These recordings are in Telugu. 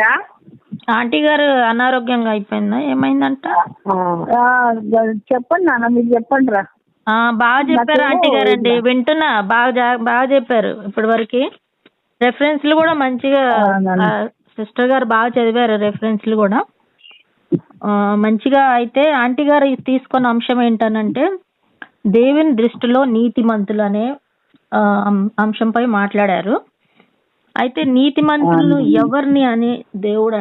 గారా ఆంటీ గారు అనారోగ్యంగా అయిపోయిందా? ఏమైందంట? చెప్పండి నాన్న మీరు చెప్పండి రా. బాగా చెప్పారు ఆంటీ గారండి. వింటున్నా. బాగా జా- బాగా చెప్పారు ఇప్పటి వరకు రెఫరెన్స్లు కూడా మంచిగా. సిస్టర్ గారు బాగా చదివారు రెఫరెన్స్లు కూడా. ఆ, మంచిగా అయితే ఆంటీ గారు తీసుకున్న అంశం ఏంటనంటే దేవుని దృష్టిలో నీతిమంతులు అనే ఆ, అం- అంశంపై మాట్లాడారు. అయితే నీతిమంతులు ఎవరిని అని దేవుడు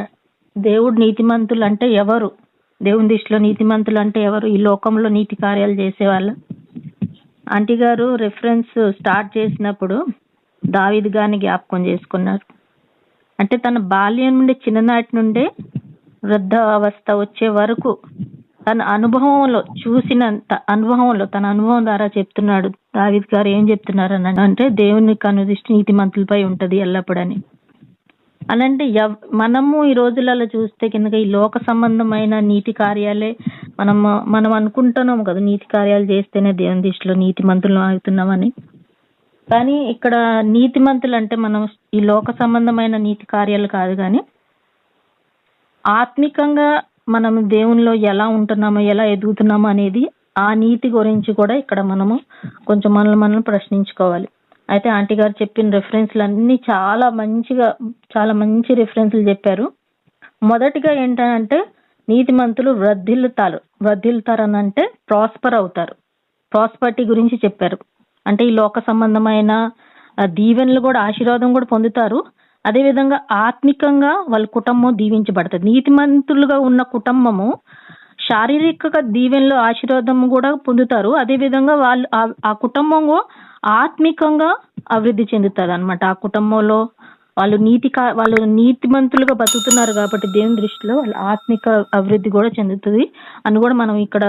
దేవుడు నీతిమంతులు అంటే ఎవరు? దేవుని దృష్టిలో నీతిమంతులు అంటే ఎవరు? ఈ లోకంలో నీతి కార్యాలు చేసేవాళ్ళు? ఆంటీ గారు రెఫరెన్స్ స్టార్ట్ చేసినప్పుడు దావీద్ గారిని జ్ఞాపకం చేసుకున్నారు. అంటే తన బాల్యం నుండి చిన్ననాటి నుండే వృద్ధ అవస్థ వచ్చే వరకు తన అనుభవంలో చూసినంత అనుభవంలో తన అనుభవం ద్వారా చెప్తున్నాడు. దావిద్ గారు ఏం చెప్తున్నారు అని అంటే దేవుని కనుదృష్టి నీతిమంతులపై ఉంటది ఎల్లప్పుడని. అలాంటి ఎవ్- మనము ఈ రోజులలో చూస్తే కనుక ఈ లోక సంబంధమైన నీతి కార్యాలే మనం మనం అనుకుంటున్నాం కదా నీతి కార్యాలు చేస్తేనే దేవుని దృష్టిలో నీతిమంతులు అవుతున్నామని. కానీ ఇక్కడ నీతి మంతులు అంటే మనం ఈ లోక సంబంధమైన నీతి కార్యాలు కాదు కానీ ఆత్మికంగా మనం దేవునిలో ఎలా ఉంటున్నామో ఎలా ఎదుగుతున్నామో అనేది ఆ నీతి గురించి కూడా ఇక్కడ మనము కొంచెం మనల్ని మనం ప్రశ్నించుకోవాలి. అయితే ఆంటీ గారు చెప్పిన రిఫరెన్స్లు అన్ని చాలా మంచిగా చాలా మంచి రిఫరెన్స్లు చెప్పారు. మొదటిగా ఏంటంటే నీతిమంతులు వృద్ధిల్లుతారు వృద్ధిల్లుతారు అని అంటే ప్రాస్పర్ అవుతారు. ప్రాస్పర్టీ గురించి చెప్పారు. అంటే ఈ లోక సంబంధమైన ఆ, దీవెనలు కూడా ఆశీర్వాదం కూడా పొందుతారు. అదే విధంగా ఆత్మికంగా వాళ్ళ కుటుంబం దీవించబడుతుంది. నీతిమంతులుగా ఉన్న కుటుంబము శారీరక దీవెనలో ఆశీర్వాదం కూడా పొందుతారు. అదే విధంగా వాళ్ళు ఆ- కుటుంబము కుటుంబం ఆత్మికంగా అభివృద్ధి చెందుతుంది అనమాట ఆ కుటుంబంలో వాళ్ళు నీతి కా- వాళ్ళు నీతిమంతులుగా బతుకుతున్నారు కాబట్టి దేవుని దృష్టిలో వాళ్ళ ఆత్మిక అభివృద్ధి కూడా చెందుతుంది. అని కూడా మనం ఇక్కడ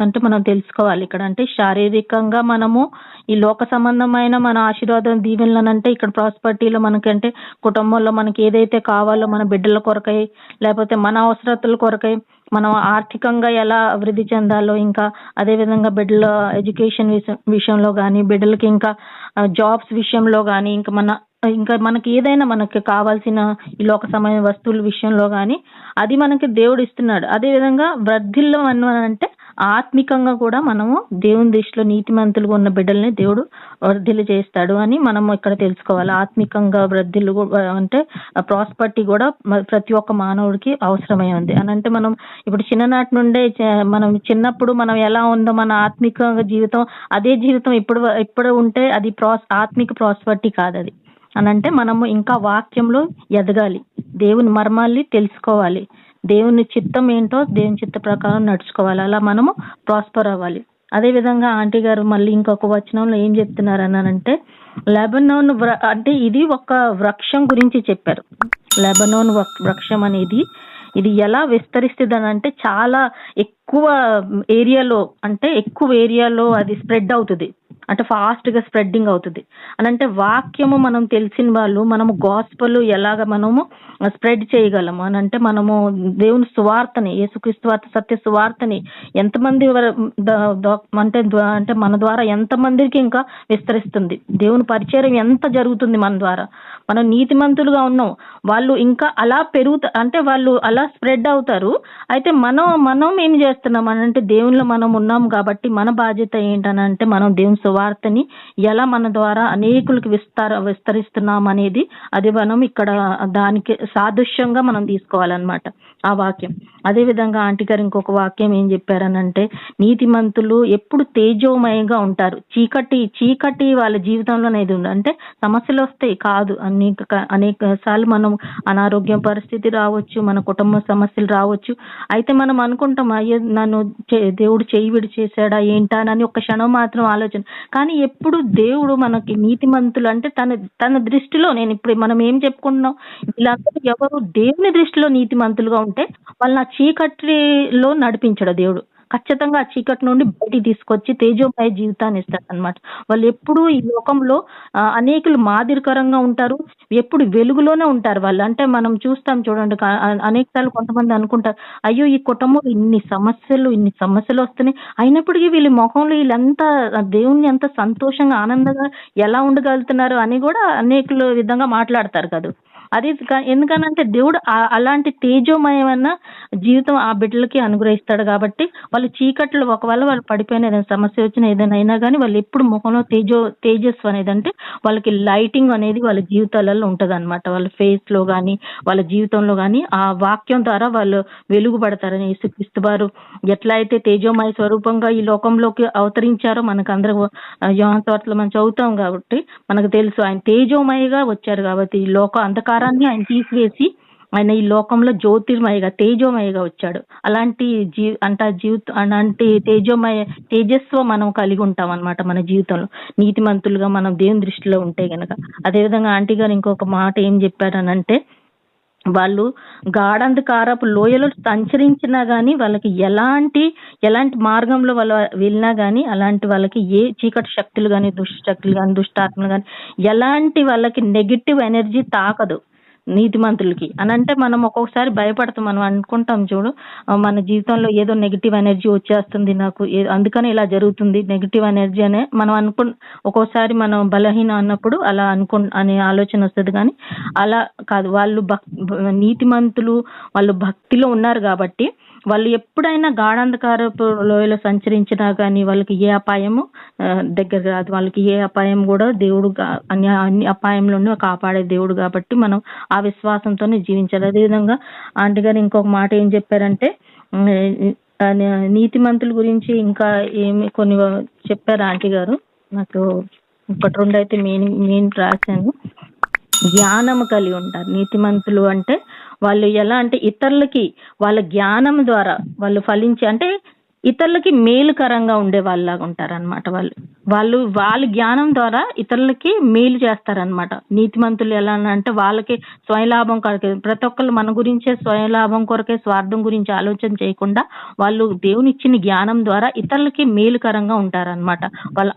అంటే మనం తెలుసుకోవాలి. ఇక్కడ అంటే శారీరకంగా మనము ఈ లోక సంబంధమైన మన ఆశీర్వాదం దీవెనలను ఇక్కడ ప్రాస్పర్టీలో మనకంటే కుటుంబంలో మనకి ఏదైతే కావాలో మన బిడ్డల కొరకై లేకపోతే మన అవసరతల కొరకై మనం ఆర్థికంగా ఎలా అభివృద్ధి చెందాలో ఇంకా అదే విధంగా బిడ్డల ఎడ్యుకేషన్ విషయంలో కానీ బిడ్డలకి ఇంకా జాబ్స్ విషయంలో కానీ ఇంకా మన ఇంకా మనకి ఏదైనా మనకి కావాల్సిన ఈ లోక సమయ వస్తువుల విషయంలో కానీ అది మనకి దేవుడు ఇస్తున్నాడు. అదే విధంగా వృద్ధిల్లో అంటే ఆత్మికంగా కూడా మనము దేవుని దృష్టిలో నీతిమంతులుగా ఉన్న బిడ్డల్ని దేవుడు వృద్ధిలు చేస్తాడు అని మనం ఇక్కడ తెలుసుకోవాలి. ఆత్మికంగా వృద్ధిలు అంటే ప్రాస్పర్టీ కూడా ప్రతి ఒక్క మానవుడికి అవసరమై ఉంది. అని అంటే మనం ఇప్పుడు చిన్ననాటి నుండే మనం చిన్నప్పుడు మనం ఎలా ఉందో మన ఆత్మిక జీవితం అదే జీవితం ఇప్పుడు ఇప్పుడు ఉంటే అది ప్రాస్ ఆత్మిక ప్రాస్పర్టీ కాదు అది అని అంటే మనము ఇంకా వాక్యంలో ఎదగాలి. దేవుని మర్మాల్ని తెలుసుకోవాలి. దేవుని చిత్తం ఏంటో దేవుని చిత్త ప్రకారం నడుచుకోవాలి. అలా మనము ప్రాస్పర్ అవ్వాలి. అదే విధంగా ఆంటీ గారు మళ్ళీ ఇంకొక వచనంలో ఏం చెప్తున్నారు అనంటే లెబనోన్ వ్ర- అంటే ఇది ఒక వృక్షం గురించి చెప్పారు. లెబనోన్ వృక్షం అనేది ఇది ఎలా విస్తరిస్తుంది అని అంటే చాలా ఎక్కువ ఏరియాలో అంటే ఎక్కువ ఏరియాలో అది స్ప్రెడ్ అవుతుంది. అంటే ఫాస్ట్గా స్ప్రెడ్డింగ్ అవుతుంది. అని అంటే వాక్యము మనం తెలిసిన వాళ్ళు మనము గాస్పల్ ఎలాగ మనము స్ప్రెడ్ చేయగలము? అని అంటే మనము దేవుని సువార్తని యేసుక్రీస్తు వార్త సత్య సువార్తని ఎంతమంది అంటే అంటే మన ద్వారా ఎంతమందికి ఇంకా విస్తరిస్తుంది? దేవుని పరిచయం ఎంత జరుగుతుంది మన ద్వారా? మనం నీతిమంతులుగా ఉన్నాం. వాళ్ళు ఇంకా అలా పెరుగుతా అంటే వాళ్ళు అలా స్ప్రెడ్ అవుతారు. అయితే మనం మనం ఏం చేస్తున్నాం అని అంటే దేవునిలో మనం ఉన్నాం కాబట్టి మన బాధ్యత ఏంటనంటే మనం దేవుని సువార్తని ఎలా మన ద్వారా అనేకులకు విస్తార విస్తరిస్తున్నాం అనేది అది మనం ఇక్కడ దానికి సాదృశ్యంగా మనం తీసుకోవాలన్నమాట ఆ వాక్యం. అదే విధంగా ఆంటీ గారు ఇంకొక వాక్యం ఏం చెప్పారనంటే నీతిమంతులు ఎప్పుడు తేజోమయంగా ఉంటారు. చీకటి చీకటి వాళ్ళ జీవితంలో అనేది ఉంది. అంటే సమస్యలు వస్తాయి. కాదు. అనేక అనేక సార్లు మనం అనారోగ్యం పరిస్థితి రావచ్చు మన కుటుంబ సమస్యలు రావచ్చు. అయితే మనం అనుకుంటాం అయ్యో నన్ను చే- దేవుడు చేయి విడి చేశాడా ఏంటా అని ఒక క్షణం మాత్రం ఆలోచన. కానీ ఎప్పుడు దేవుడు మనకి నీతిమంతులు అంటే తన తన దృష్టిలో నేను ఇప్పుడు మనం ఏం చెప్పుకుంటున్నాం? వీళ్ళందరూ ఎవరు దేవుని దృష్టిలో నీతిమంతులుగా ఉంటే వాళ్ళని ఆ చీకటిలో నడిపించడు దేవుడు. ఖచ్చితంగా ఆ చీకటి నుండి బయటికి తీసుకొచ్చి తేజోమయ జీవితాన్ని ఇస్తాడు అనమాట వాళ్ళు ఎప్పుడూ ఈ లోకంలో అనేకులు మాదిరికరంగా ఉంటారు. ఎప్పుడు వెలుగులోనే ఉంటారు వాళ్ళు. అంటే మనం చూస్తాం చూడండి అనేక సార్లు కొంతమంది అనుకుంటారు అయ్యో ఈ కుటుంబం ఇన్ని సమస్యలు ఇన్ని సమస్యలు వస్తున్నాయి. అయినప్పటికీ వీళ్ళ ముఖంలో వీళ్ళంతా దేవుణ్ణి ఎంత సంతోషంగా ఆనందంగా ఎలా ఉండగలుగుతున్నారు అని కూడా అనేకులు విధంగా మాట్లాడతారు కదా. అది ఎందుకనంటే దేవుడు అలాంటి తేజోమయమైన జీవితం ఆ బిడ్డలకి అనుగ్రహిస్తాడు కాబట్టి వాళ్ళు చీకట్లో ఒకవేళ వాళ్ళు పడిపోయిన ఏదైనా సమస్య వచ్చిన ఏదైనా అయినా కానీ వాళ్ళు ఎప్పుడు ముఖంలో తేజో తేజస్సు అనేది అంటే వాళ్ళకి లైటింగ్ అనేది వాళ్ళ జీవితాలలో ఉంటుంది అనమాట వాళ్ళ ఫేస్లో కానీ వాళ్ళ జీవితంలో కానీ ఆ వాక్యం ద్వారా వాళ్ళు వెలుగుపడతారని యేసుక్రీస్తు వారు ఎట్లా అయితే తేజోమయ స్వరూపంగా ఈ లోకంలోకి అవతరించారో మనకు అందరూ యోహన్ తోటలో మనం చదువుతాం కాబట్టి మనకు తెలుసు ఆయన తేజోమయగా వచ్చారు కాబట్టి ఈ లోక అంధకారాన్ని ఆయన తీసివేసి ఆయన ఈ లోకంలో జ్యోతిర్మయగా తేజోమయగా వచ్చాడు. అలాంటి జీ అంట జీవితం అలాంటి తేజోమయ తేజస్వ మనం కలిగి ఉంటాం అన్నమాట మన జీవితంలో. నీతిమంతులుగా మనం దేవుని దృష్టిలో ఉంటే గనక. అదేవిధంగా ఆంటీ గారు ఇంకొక మాట ఏం చెప్పారనంటే వాళ్ళు గాఢంధకారపు లోయలో సంచరించినా గానీ వాళ్ళకి ఎలాంటి ఎలాంటి మార్గంలో వాళ్ళు వెళ్ళినా గానీ అలాంటి వాళ్ళకి ఏ చీకటి శక్తులు కానీ దుష్ట శక్తులు కానీ దుష్టాత్మలు కానీ ఎలాంటి వాళ్ళకి నెగిటివ్ ఎనర్జీ తాకదు. నీతిమంతులకి. అని అంటే మనం ఒక్కొక్కసారి భయపడతాం. మనం అనుకుంటాం చూడు మన జీవితంలో ఏదో నెగిటివ్ ఎనర్జీ వచ్చేస్తుంది నాకు. అందుకని ఇలా జరుగుతుంది. నెగిటివ్ ఎనర్జీ అనే మనం అనుకు ఒక్కోసారి మనం బలహీన అన్నప్పుడు అలా అనుకు అనే ఆలోచన వస్తుంది. కానీ అలా కాదు. వాళ్ళు భక్ నీతిమంతులు వాళ్ళు భక్తిలో ఉన్నారు కాబట్టి వాళ్ళు ఎప్పుడైనా గాఢంధకారపు లోయలో సంచరించినా కానీ వాళ్ళకి ఏ అపాయము దగ్గర రాదు. వాళ్ళకి ఏ అపాయం కూడా దేవుడు అన్ని అన్ని అపాయంలోనూ కాపాడే దేవుడు కాబట్టి మనం ఆ విశ్వాసంతోనే జీవించాలి. అదేవిధంగా ఆంటీ గారు ఇంకొక మాట ఏం చెప్పారంటే నీతి ఆ, నీతిమంతుల గురించి ఇంకా ఏమి కొన్ని చెప్పారు ఆంటీ గారు. నాకు ఒకటి రెండు అయితే మెయిన్ మెయిన్ రాశాను. జ్ఞానము కలిగి ఉంటారు. నీతిమంతులు అంటే వాళ్ళు ఎలా అంటే ఇతరులకి వాళ్ళ జ్ఞానం ద్వారా వాళ్ళు ఫలించి అంటే ఇతరులకి మేలుకరంగా ఉండే వాళ్ళలాగా ఉంటారనమాట వాళ్ళు. వాళ్ళు వాళ్ళ జ్ఞానం ద్వారా ఇతరులకి మేలు చేస్తారనమాట నీతిమంతులు ఎలా అంటే వాళ్ళకి స్వయలాభం కొరకే ప్రతి ఒక్కళ్ళు మన గురించే స్వయలాభం కొరకే స్వార్థం గురించి ఆలోచన చేయకుండా వాళ్ళు దేవునిచ్చిన జ్ఞానం ద్వారా ఇతరులకి మేలుకరంగా ఉంటారన్నమాట. వాళ్ళ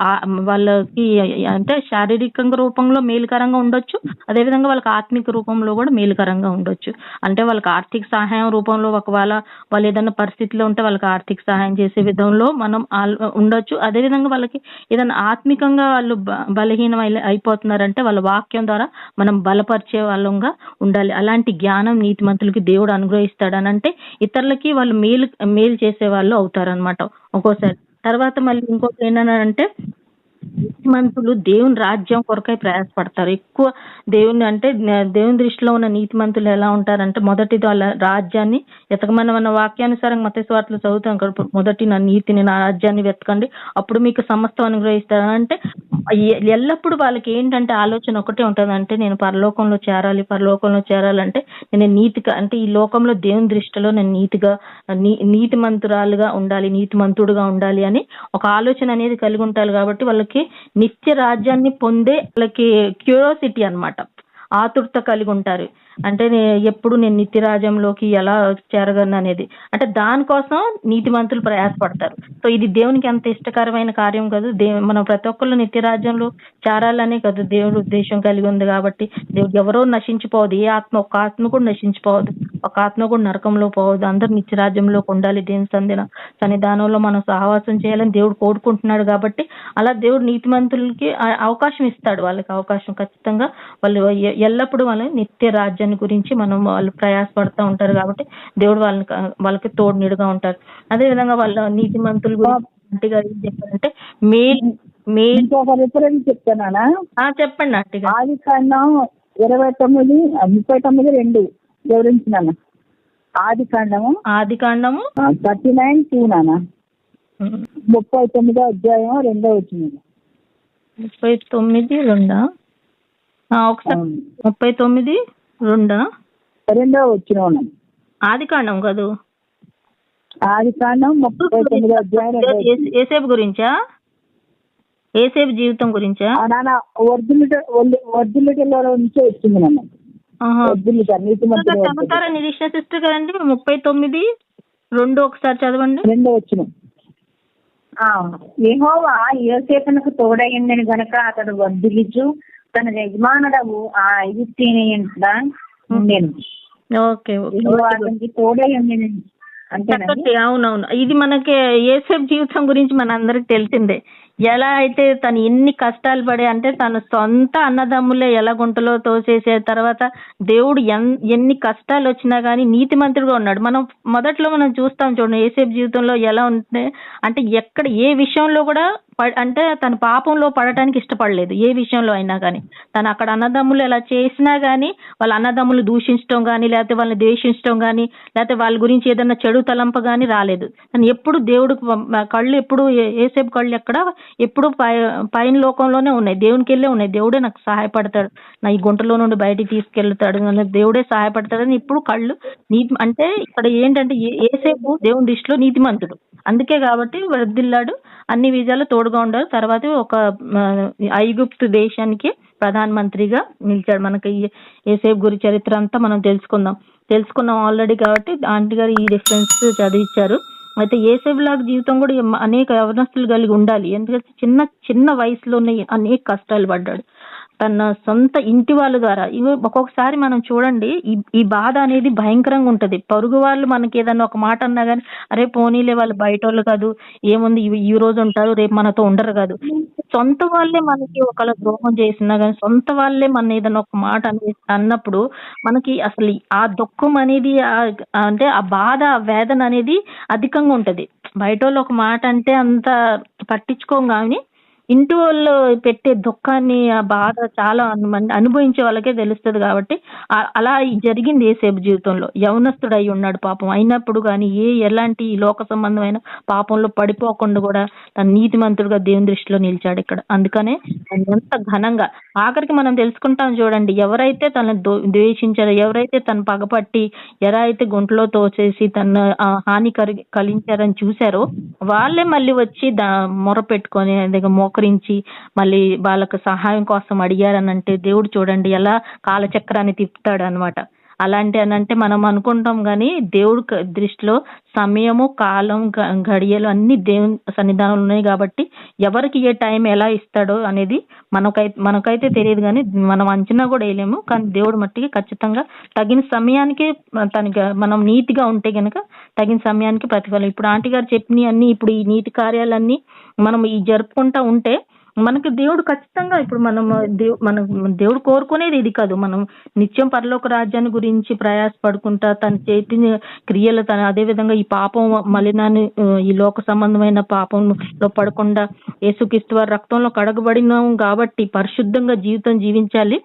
వాళ్ళకి అంటే శారీరకంగా రూపంలో మేలుకరంగా ఉండొచ్చు అదేవిధంగా వాళ్ళకి ఆత్మిక రూపంలో కూడా మేలుకరంగా ఉండొచ్చు. అంటే వాళ్ళకి ఆర్థిక సహాయం రూపంలో ఒకవేళ వాళ్ళు ఏదైనా పరిస్థితిలో ఉంటే వాళ్ళకి ఆర్థిక సహాయం చేసే విధంలో మనం ఉండొచ్చు ఉండొచ్చు. అదేవిధంగా వాళ్ళకి ఏదైనా ఆత్మికంగా వాళ్ళు బ- బలహీనం అయిపోతున్నారంటే వాళ్ళ వాక్యం ద్వారా మనం బలపరిచే వాళ్ళంగా ఉండాలి. అలాంటి జ్ఞానం నీతిమంతులకి దేవుడు అనుగ్రహిస్తాడు అని అంటే ఇతరులకి వాళ్ళు మేలు మేలు చేసే వాళ్ళు అవుతారనమాట ఒక్కోసారి తర్వాత మళ్ళీ ఇంకొకటి ఏంటంటే నీతిమంతులు దేవుని రాజ్యం కొరకై ప్రయాసపడతారు. ఎక్కువ దేవుని అంటే దేవుని దృష్టిలో ఉన్న నీతిమంతులు ఎలా ఉంటారంటే మొదటిది వాళ్ళ రాజ్యాన్ని ఎతకమని మన వాక్యానుసారం మత స్వార్థలు చదువుతాం కదా మొదటి నా నీతిని నా రాజ్యాన్ని వెతకండి అప్పుడు మీకు సమస్తం అనుగ్రహిస్తారు. అంటే ఎల్లప్పుడు వాళ్ళకి ఏంటంటే ఆలోచన ఒకటే ఉంటుంది. అంటే నేను పరలోకంలో చేరాలి పరలోకంలో చేరాలంటే నేను నీతిగా అంటే ఈ లోకంలో దేవుని దృష్టిలో నేను నీతిగా నీ నీతిమంతురాలుగా ఉండాలి నీతిమంతుడుగా ఉండాలి అని ఒక ఆలోచన అనేది కలిగి ఉంటారు కాబట్టి వాళ్ళకి నిత్య రాజ్యాన్ని పొందే వాళ్ళకి క్యూరియాసిటీ అన్నమాట. ఆతురత కలిగి ఉంటారు. అంటే ఎప్పుడు నేను నిత్య రాజ్యంలోకి ఎలా చేరగలను అనేది. అంటే దానికోసం నీతిమంతులు ప్రయాసపడతారు. సో ఇది దేవునికి ఎంత ఇష్టకరమైన కార్యం కాదు. దే మనం ప్రతి ఒక్కళ్ళు నిత్య రాజ్యంలో చేరాలనే కదా. దేవుడు ఉద్దేశం కలిగి ఉంది కాబట్టి దేవుడు ఎవరో నశించిపోదు ఏ ఆత్మ ఒక్క ఆత్మ కూడా నశించిపోదు ఒక ఆత్మ కూడా నరకంలో పోవద్దు. అందరు నిత్య రాజ్యంలోకి ఉండాలి దేని సందిన సన్నిధానంలో మనం సహవాసం చేయాలని దేవుడు కోరుకుంటున్నాడు కాబట్టి అలా దేవుడు నీతిమంతులకి అవకాశం ఇస్తాడు. వాళ్ళకి అవకాశం ఖచ్చితంగా వాళ్ళు ఎల్లప్పుడూ వాళ్ళు నిత్య రాజ్యాన్ని గురించి మనం వాళ్ళు ప్రయాసపడతా ఉంటారు కాబట్టి దేవుడు వాళ్ళని వాళ్ళకి తోడు నీడుగా ఉంటారు. అదే విధంగా వాళ్ళ గురించి ఆంటీ గారు ఏం చెప్పారంటే మేల్ మేల్ ఇంకొక రిఫరెన్స్ చెప్తానా చెప్పండి ఆది కాండం ఇరవై తొమ్మిది ముప్పై తొమ్మిది రెండు. వివరించినాను ఆది కాండము ఆది కాండము థర్టీ నైన్ టూ నాన్న. ముప్పై తొమ్మిదో అధ్యాయం రెండో వచ్చింది ముప్పై తొమ్మిది రెండా? ఒకసారి. ముప్పై తొమ్మిది రెండా? రెండో వచ్చిన ఆది కాండం కాదు. ఆది కాండం ముప్పై తొమ్మిదో అధ్యాయం ఏసేపు గురించా? ఏసేపు జీవితం గురించా? నాన్న వర్జిలిటీ వర్జిలిటీలో నుంచే వచ్చింది నాన్న. చదువుతారా నిరీక్షణ సిస్టర్ గారండి ముప్పై తొమ్మిది రెండు ఒకసారి చదవండి. రెండో వచ్చిన. యెహోవా యోసేపునకు తోడయ్యిందని గనక అతడు వర్ధిల్లుచు తన యజమానుడవు ఆ ఐగుప్తీనియంట ఉండేను. ఓకే అతనికి తోడై ఉండేను అవునవును. ఇది మనకి ఏసేపు జీవితం గురించి మన అందరికి తెలిసిందే. ఎలా అయితే తను ఎన్ని కష్టాలు పడే అంటే తన సొంత అన్నదమ్ములే ఎలా గుంటలో తోసేసే తర్వాత దేవుడు ఎన్- ఎన్ని కష్టాలు వచ్చినా కానీ నీతిమంతుడిగా ఉన్నాడు. మనం మొదట్లో మనం చూస్తాం చూడండి ఏసేపు జీవితంలో ఎలా ఉంటే అంటే ఎక్కడ ఏ విషయంలో కూడా అంటే తన పాపంలో పడటానికి ఇష్టపడలేదు ఏ విషయంలో అయినా కానీ తను అక్కడ అన్నదమ్ములు ఎలా చేసినా కానీ వాళ్ళ అన్నదమ్ములు దూషించడం కానీ లేకపోతే వాళ్ళని ద్వేషించడం కానీ లేకపోతే వాళ్ళ గురించి ఏదైనా చెడు తలంప కానీ రాలేదు. తను ఎప్పుడు దేవుడు కళ్ళు ఎప్పుడు ఏసేపు కళ్ళు ఎక్కడ ఎప్పుడు పై పైన లోకంలోనే ఉన్నాయి దేవునికి వెళ్ళే ఉన్నాయి. దేవుడే నాకు సహాయపడతాడు. నా ఈ గుంటలో నుండి బయటికి తీసుకెళ్తాడు. దేవుడే దేవుడే సహాయపడతాడని ఇప్పుడు కళ్ళు నీతి అంటే ఇక్కడ ఏంటంటే ఏసేపు దేవుని దృష్టిలో నీతిమంతుడు. అందుకే కాబట్టి వృద్ధిల్లాడు అన్ని విజయాలు తోడు తోడుగా ఉండారు తర్వాత ఒక ఐగుప్తు దేశానికి ప్రధానమంత్రిగా నిలిచాడు. మనకి ఏసేపు గురి చరిత్ర అంతా మనం తెలుసుకుందాం. తెలుసుకున్నాం ఆల్రెడీ కాబట్టి ఆంటీ గారు ఈ రిఫరెన్స్ చదివించారు అయితే ఏసేపు లాగా జీవితం కూడా అనేక యవనస్తులు కలిగి ఉండాలి. ఎందుకంటే చిన్న చిన్న వయసులోనే అనేక కష్టాలు పడ్డాడు. తన సొంత ఇంటి వాళ్ళ ద్వారా. ఇవి ఒక్కొక్కసారి మనం చూడండి ఈ ఈ బాధ అనేది భయంకరంగా ఉంటది. పరుగు వాళ్ళు మనకి ఏదన్నా ఒక మాట అన్నా కానీ అరే పోనీలే వాళ్ళు బయట వాళ్ళు కాదు ఏముంది ఈ రోజు ఉంటారు రేపు మనతో ఉండరు కాదు. సొంత వాళ్ళే మనకి ఒకళ్ళ ద్రోహం చేసినా కానీ సొంత వాళ్ళే మన ఏదైనా ఒక మాట అనే- అన్నప్పుడు మనకి అసలు ఆ దుఃఖం అనేది ఆ- అంటే ఆ బాధ ఆ వేదన అనేది అధికంగా ఉంటది. బయట వాళ్ళు ఒక మాట అంటే అంత పట్టించుకోం కానీ ఇంటి వాళ్ళు పెట్టే దుఃఖాన్ని ఆ బాధ చాలా అనుభవించే వాళ్ళకే తెలుస్తుంది కాబట్టి అలా జరిగింది ఏసేపు జీవితంలో. యవనస్తుడు అయి ఉన్నాడు పాపం. అయినప్పుడు కానీ ఏ ఎలాంటి లోక సంబంధమైన పాపంలో పడిపోకుండా కూడా తన నీతిమంతుడుగా దేవుని దృష్టిలో నిలిచాడు ఇక్కడ. అందుకనే ఎంత ఘనంగా. ఆఖరికి మనం తెలుసుకుంటాం చూడండి ఎవరైతే తనను ద్వేషించారో ఎవరైతే తను పగపట్టి ఎలా అయితే గుంటలో తోచేసి తన హాని కరి కలిగించారని చూశారో వాళ్ళే మళ్ళీ వచ్చి దా మొర పెట్టుకొని దగ్గర మోకరించి మళ్ళీ వాళ్ళకు సహాయం కోసం అడిగారనంటే దేవుడు చూడండి ఎలా కాలచక్రాన్ని తిప్పుతాడు అనమాట అలాంటి అని అంటే మనం అనుకుంటాం కానీ దేవుడు దృష్టిలో సమయము కాలం గడియలు అన్ని దేవుని సన్నిధానంలో ఉన్నాయి కాబట్టి ఎవరికి ఏ టైం ఎలా ఇస్తాడో అనేది మనకైతే మనకైతే తెలియదు కానీ మనం అంచనా కూడా వేయలేము. కానీ దేవుడు మట్టికి ఖచ్చితంగా తగిన సమయానికి తనకి మనం నీతిగా ఉంటే గనక తగిన సమయానికి ప్రతిఫలం. ఇప్పుడు ఆంటీ గారు చెప్పినవి అన్ని ఇప్పుడు ఈ నీతి కార్యాలన్నీ మనం ఈ జరుపుకుంటా ఉంటే మనకి దేవుడు ఖచ్చితంగా ఇప్పుడు మనం దేవు మన దేవుడు కోరుకునేది ఇది కాదు. మనం నిత్యం పరలోక రాజ్యాన్ని గురించి ప్రయాసపడుకుంటా తన చేతి క్రియలు తన అదే విధంగా ఈ పాపం మలినాన్ని ఈ లోక సంబంధమైన పాపంలో పడకుండా యేసుక్రీస్తు వారి రక్తంలో కడగబడినాం కాబట్టి పరిశుద్ధంగా జీవితం జీవించాలి.